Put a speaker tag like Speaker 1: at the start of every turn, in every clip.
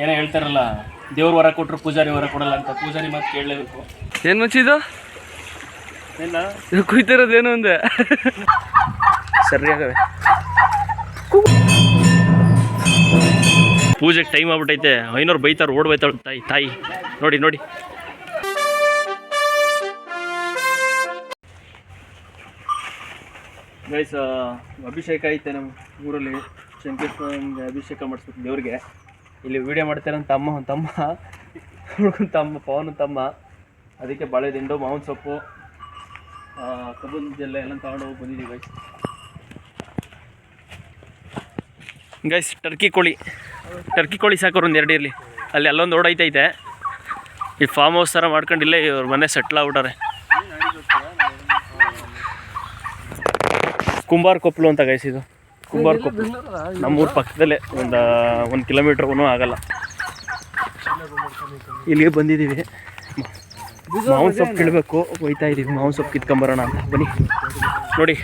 Speaker 1: ಏನೋ ಹೇಳ್ತಾರಲ್ಲ ದೇವ್ರ ವರ ಕೊಟ್ಟರು ಪೂಜಾರಿ ವರ ಕೊಡಲ್ಲ ಅಂತ ಪೂಜಾರಿ ಮಾತು ಕೇಳಲೇಬೇಕು.
Speaker 2: ಏನು ಮುಚ್ಚಿದ್ದು
Speaker 1: ಏನ?
Speaker 2: ಇದು ಕುಯ್ತಿರೋದೇನು ಅಂದೆ?
Speaker 1: ಸರಿಯಾಗವೆ. ಪೂಜೆಗೆ ಟೈಮ್ ಆಗ್ಬಿಟ್ಟೈತೆ. ಐನೂರು ಬೈತಾರೆ ಓಡ್ ಬೈತಾಳೆ ತಾಯಿ ತಾಯಿ. ನೋಡಿ ನೋಡಿ. ಗೈಸ್ ಅಭಿಷೇಕ ಐತೆ ನಮ್ಮ ಊರಲ್ಲಿ. ಶಂಕೇಶ್ವರ ಅಭಿಷೇಕ ಮಾಡಿಸ್ಬೇಕು ದೇವ್ರಿಗೆ. ಇಲ್ಲಿ ವಿಡಿಯೋ ಮಾಡ್ತಾರೆ ನಮ್ಮ ತಮ್ಮ ತಮ್ಮ ತಮ್ಮ ಪವನ್ ತಮ್ಮ. ಅದಕ್ಕೆ ಬಾಳೆ ದಿಂಡು, ಮಾವಿನ ಸೊಪ್ಪು ಕಬ್ಬನ್ ಜಿಲ್ಲೆ ಎಲ್ಲ ತಗೊಂಡು ಹೋಗಿ ಬಂದಿದ್ದೀವಿ ಗೈಸ್ ಗೈಸ್ ಟರ್ಕಿ ಕೋಳಿ. ಟರ್ಕಿ ಕೋಳಿ ಸಾಕೋರು ಒಂದು ಎರಡು ಇರಲಿ. ಅಲ್ಲಿ ಅಲ್ಲೊಂದು ಓಡೈತೈತೆ ಈ ಫಾರ್ಮ್ ಹೌಸ್ ಥರ ಮಾಡ್ಕೊಂಡಿಲ್ಲ ಇವ್ರ ಮನೆ ಸೆಟ್ಲ್ ಆಗ್ಬಿಟ್ಟಾರೆ. ಕುಂಬಾರ್ ಕೊಪ್ಪಲು ಅಂತ ಗೈಸ್ ಇದು. ಕುಂಬಾರ ಕೊಪ್ಪಳ ನಮ್ಮೂರ ಪಕ್ಕದಲ್ಲೇ ಒಂದು ಒಂದು ಕಿಲೋಮೀಟ್ರ್ಗೂ ಆಗಲ್ಲ. ಇಲ್ಲಿಗೆ ಬಂದಿದ್ದೀವಿ ಮಾವಿನ ಸೊಪ್ಪು ಕೀಳಬೇಕು ಹೋಯ್ತಾ ಇದ್ದೀವಿ ಮಾವಿನ ಸೊಪ್ಪು ಕಿತ್ಕೊಂಬರೋಣ ಅಂತ. ಬನ್ನಿ. ನೋಡಿ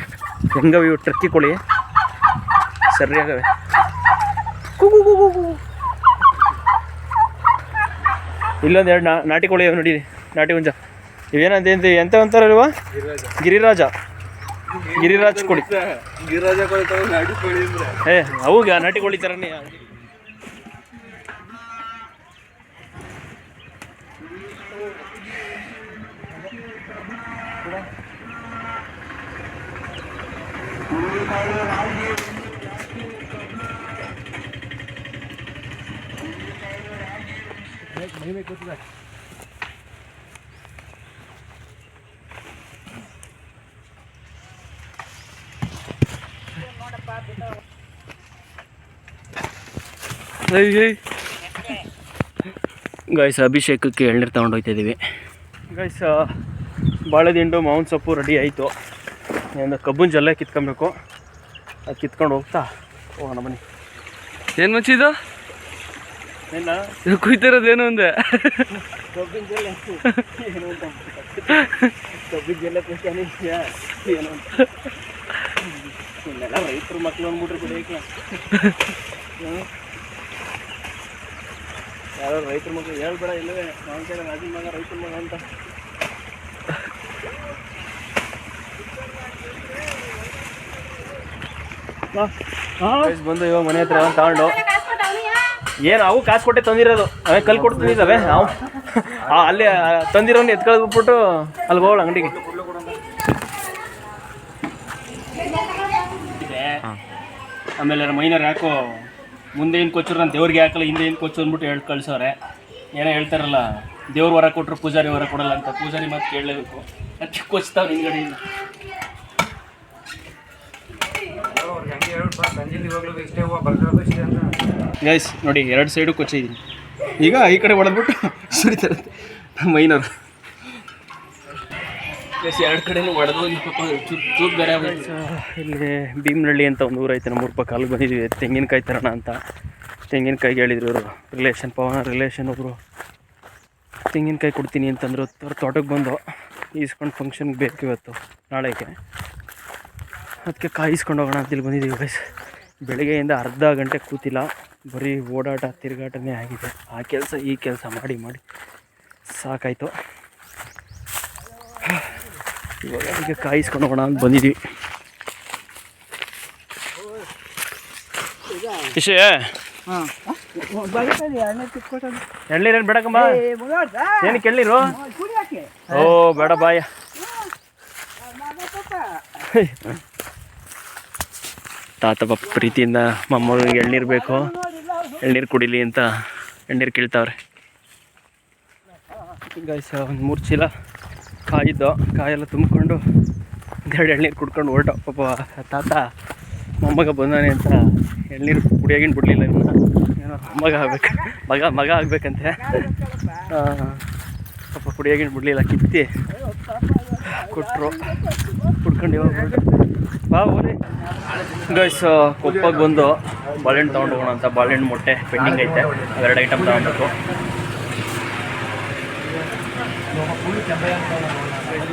Speaker 1: ಹೆಂಗವೆ ಇವು? ಟ್ರಕ್ಕಿ ಕೊಳಿ. ಸರಿಯಾಗವೆ. ಇಲ್ಲೊಂದು ಎರಡು ನಾಟಿ ಕೋಳಿ ನೋಡಿ ನಾಟಿ ಹುಂಜ. ಇವೇನಂತ ಎಂತ ಅಂತಾರಲ್ವ? ಗಿರಿರಾಜ. ಗಿರಿರಾಜ್ ಕೋಳಿ
Speaker 2: ಗಿರಿರಾಜ ನಾಡಿ ಕೋಳಿ ಅಂದ್ರೆ.
Speaker 1: ಏ ಅವಾಗ ನಾಟಿ ಕೋಳಿ ಥರನೇ ಗೈಸ್ ಅಭಿಷೇಕಕ್ಕೆ ಎಳ್ನೀರು ತಗೊಂಡು ಹೋಗ್ತಾ ಇದ್ದೀವಿ ಗೈಸ್ ಬಾಳೆದಿಂಡು ಮಾವಿನ ಸೊಪ್ಪು ರೆಡಿ ಆಯಿತು. ಏನು ಕಬ್ಬನ್ ಜಲ್ಲ ಕಿತ್ಕೊಬೇಕು. ಅದು ಕಿತ್ಕೊಂಡು ಹೋಗ್ತಾ ಹೋಗೋಣ ಬನ್ನಿ.
Speaker 2: ಏನು
Speaker 1: ಏನ?
Speaker 2: ಇದು ಕುಯ್ತಿರೋದೇನು ಅಂದೆ?
Speaker 1: ಕಬ್ಬಿನ ಜಲ್ಲೆ ಏನು ಅಂತ ಕಬ್ಬಿನ ಜಲ್ಲೆ ಏನು ಅಂತ. ರೈತರು ಮಕ್ಳು ಅಂದ್ಬಿಟ್ರೆ ಯಾರೋ ರೈತರ ಮಗ ಹೇಳ್ಬೇಡ ಇಲ್ಲವೇ? ನಾನು ಕೇಳ ರಾಜನ ಮಗ ರೈತರ ಮಗ ಅಂತ. ಗೈಸ್ ಬಂದು ಇವಾಗ ಮನೆ ಹತ್ರ ತಗೊಂಡು. ಏನು ಅವು ಕಾಸು ಕೊಟ್ಟೆ ತಂದಿರೋದು. ಅವೇ ಕಲ್ ಕೊಟ್ಟು ತಂದಿದ್ದಾವೆ ನಾವು ಆ, ಅಲ್ಲಿ ತಂದಿರೋನ್ ಬಿಟ್ಬಿಟ್ಟು ಅಲ್ಲಿ ಹೋಗೋಣ ಅಂಗಡಿಗೆ. ಆಮೇಲೆ ಮೈನರ್ ಯಾಕೋ ಮುಂದೆ ಏನು ಕೊಚ್ಚರು ನಾನು ದೇವ್ರಿಗೆ ಹಾಕಲ್ಲ, ಹಿಂದೆ ಏನು ಕೊಚ್ಚು ಅಂದ್ಬಿಟ್ಟು ಹೇಳಿ ಕಳ್ಸೋರೆ ಏನೋ ಹೇಳ್ತಾರಲ್ಲ, ದೇವ್ರ ವರ ಕೊಟ್ಟರು ಪೂಜಾರಿ ವರ ಕೊಡಲ್ಲ ಅಂತ ಪೂಜಾರಿ ಮಾತು ಕೇಳಲೇಬೇಕು. ಅದಕ್ಕೆ ಕೊಚ್ತಾವ್ರು ಹಿಂದ್ಗಡೆಯಿಂದ ಗೈಸ್ ನೋಡಿ, ಎರಡು ಸೈಡು ಕೊಚ್ಚಿದ್ದೀನಿ. ಈಗ ಈ ಕಡೆ ಹೊಡೆದ್ಬಿಟ್ಟು ಸುರಿತಾರೆ ಮೈನರು ಎರಡು ಕಡೆನೂ ಒಡೆದು ಬೇರೆ ಇಲ್ಲಿ ಭೀಮನಹಳ್ಳಿ ಅಂತ ಒಂದು ಊರೈತೆ ಐತೆ, ನಮ್ಮೂರು ಪಕ್ಕ. ಅಲ್ಲಿಗೆ ಬಂದಿದ್ವಿ. ತೆಂಗಿನಕಾಯಿ ತರೋಣ ಅಂತ. ತೆಂಗಿನಕಾಯಿ ಹೇಳಿದ್ರು ಇವರು. ರಿಲೇಷನ್ ಪವನ ರಿಲೇಷನ್ ಒಬ್ಬರು ತೆಂಗಿನಕಾಯಿ ಕೊಡ್ತೀನಿ ಅಂತಂದ್ರು. ಅವ್ರ ತೋಟಕ್ಕೆ ಬಂದು ಈಸ್ಕೊಂಡು ಫಂಕ್ಷನ್ಗೆ ಬೇಕು ಇವತ್ತು, ನಾಳೆಗೆ. ಅದಕ್ಕೆ ಕಾಯಿಸ್ಕೊಂಡು ಹೋಗೋಣ ಅಂತ ಇಲ್ಲಿ ಬಂದಿದ್ದೀವಿ ಗೈಸ್ ಬೆಳಗ್ಗೆಯಿಂದ ಅರ್ಧ ಗಂಟೆ ಕೂತಿಲ್ಲ. ಬರೀ ಓಡಾಟ, ತಿರುಗಾಟನೇ ಆಗಿದೆ. ಆ ಕೆಲಸ, ಈ ಕೆಲಸ ಮಾಡಿ ಮಾಡಿ ಸಾಕಾಯಿತು. ಇವಾಗ ಅದಕ್ಕೆ ಕಾಯಿಸ್ಕೊಂಡು ಹೋಗೋಣ ಅಂತ ಬಂದಿದ್ದೀವಿ ಇಶೇ ಎಳ್ನೀರೇನು ಬೇಡಕಮ್ಮ ಏನಕ್ಕೆ ಎಳ್ನೀರು? ಓ ಬೇಡ ಬಾಯ. ತಾತ ಪಾಪ ಪ್ರೀತಿಯಿಂದ ಮೊಮ್ಮಗನಿಗೆ ಎಳ್ನೀರು ಬೇಕು. ಎಳ್ನೀರು ಕುಡಿಲಿ ಅಂತ ಎಳ್ನೀರು ಕೇಳ್ತಾವ್ರೆ. ಹಿಂಗಾಯ್ಸ ಒಂದು ಮೂರು ಚೀಲ ಕಾಯಿದ್ದು, ಕಾಯೆಲ್ಲ ತುಂಬಿಕೊಂಡು ಎರಡು ಎಳ್ನೀರು ಕುಡ್ಕೊಂಡು ಹೊರಟ. ಪಾಪ ತಾತ, ಮೊಮ್ಮಗ ಬಂದಾನೆ ಅಂತ ಎಳ್ನೀರು ಕುಡಿಯೋಗಿನ ಬಿಡಲಿಲ್ಲ ಇನ್ನು ಏನೋ ಮಗ ಆಗ್ಬೇಕು, ಮಗ ಮಗ ಆಗಬೇಕಂತೆ. ಪಾಪ ಕುಡಿಯೋಗಿನ ಬಿಡಲಿಲ್ಲ, ಕಿತ್ತಿ ಕೊಟ್ಟರು ಕುಡ್ಕೊಂಡು ಇವಾಗ. ಬಾ ಹೋರಿ ಗೈಸ್ ಕೊಪ್ಪಗೆ ಬಂದು ಬಾಳೆಹಣ್ಣು ತೊಗೊಂಡು ಹೋಗೋಣ ಅಂತ, ಬಾಳೆಹಣ್ಣು ಮೊಟ್ಟೆ, ಪೆಂಡಿಂಗ್ ಐತೆ. ಎರಡು ಐಟಮ್ ತೊಗೊಬೇಕು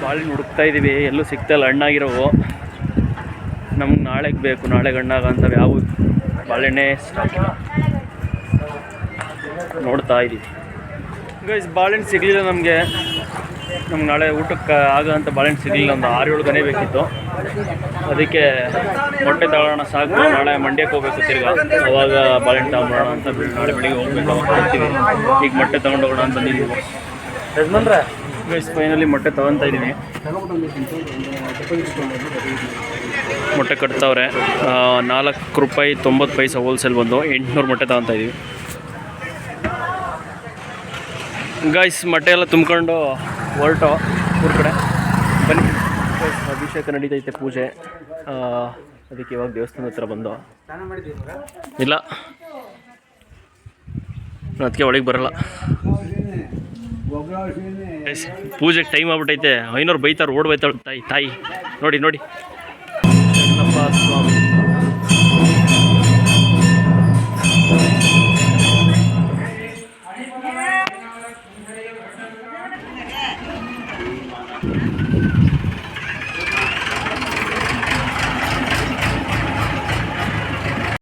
Speaker 1: ಬಾಳೆಹಣ್ಣು ಹುಡುಕ್ತಾ ಇದ್ದೀವಿ ಎಲ್ಲೂ ಸಿಗ್ತಾಯಿಲ್ಲ ಹಣ್ಣಾಗಿರೋವು. ನಮ್ಗೆ ನಾಳೆಗೆ ಬೇಕು. ನಾಳೆ ಹಣ್ಣಾಗ ಅಂತ ಯಾವ ಬಾಳೆಹಣ್ಣೆ ನೋಡ್ತಾ ಇದ್ದೀವಿ ಗೈಸ್ ಬಾಳೆಹಣ್ಣು ಸಿಗಲಿಲ್ಲ ನಮಗೆ. ನಮ್ಗೆ ನಾಳೆ ಊಟಕ್ಕೆ ಅಂತ ಬಾಳೆಹಣ್ಣು ಸಿಗಲಿಲ್ಲ. ಒಂದು ಆರು ಏಳು ಗನೆ ಬೇಕಿತ್ತು. ಅದಕ್ಕೆ ಮೊಟ್ಟೆ ತಗೊಳ್ಳೋಣ ಸಾಕು. ನಾಳೆ ಮಂಡ್ಯಕ್ಕೆ ಹೋಗ್ಬೇಕು ತಿರ್ಗ. ಅವಾಗ ಬಾಳೆಹಣ್ಣು ತಗೊಂಡೋಣ ಅಂತ ನಾಳೆ ಬೆಳಿಗ್ಗೆ ಹೋಗ್ಬೇಕು ಹೋಗ್ತೀವಿ ಈಗ ಮೊಟ್ಟೆ ತಗೊಂಡೋಗೋಣ ಅಂತ ಬಂದಿದ್ದೀವಿ. ಗೈಸ್ ಫೈನಲಿ ಮೊಟ್ಟೆ ತೊಗೊತಾ ಇದ್ದೀನಿ. ಮೊಟ್ಟೆ ಕಟ್ತವ್ರೆ. ನಾಲ್ಕು ರೂಪಾಯಿ ತೊಂಬತ್ತು ಪೈಸೆ ಹೋಲ್ಸೇಲ್ ಬಂದು ಎಂಟುನೂರು ಮೊಟ್ಟೆ ತಗೊಂತ ಇದ್ದೀವಿ. ಗಾಯ್ಸ್ ಮೊಟ್ಟೆ ಎಲ್ಲ ತುಂಬ್ಕೊಂಡು ಹೊರಟು ಊರ ಕಡೆ. ಬನ್ನಿ. ಅಭಿಷೇಕ ನಡೀತೈತೆ ಪೂಜೆ. ಅದಕ್ಕೆ ಇವಾಗ ದೇವಸ್ಥಾನದ ಹತ್ರ ಬಂದು. ಇಲ್ಲ. ಅದಕ್ಕೆ ಒಳಗೆ ಬರಲ್ಲ. ಪೂಜೆಗೆ ಟೈಮ್ ಆಗ್ಬಿಟ್ಟೈತೆ. ಐನೂರು ಬೈತಾರೆ ಓಡ್ ಬೈತಾಳೆ ತಾಯಿ ತಾಯಿ. ನೋಡಿ ನೋಡಿ. Thank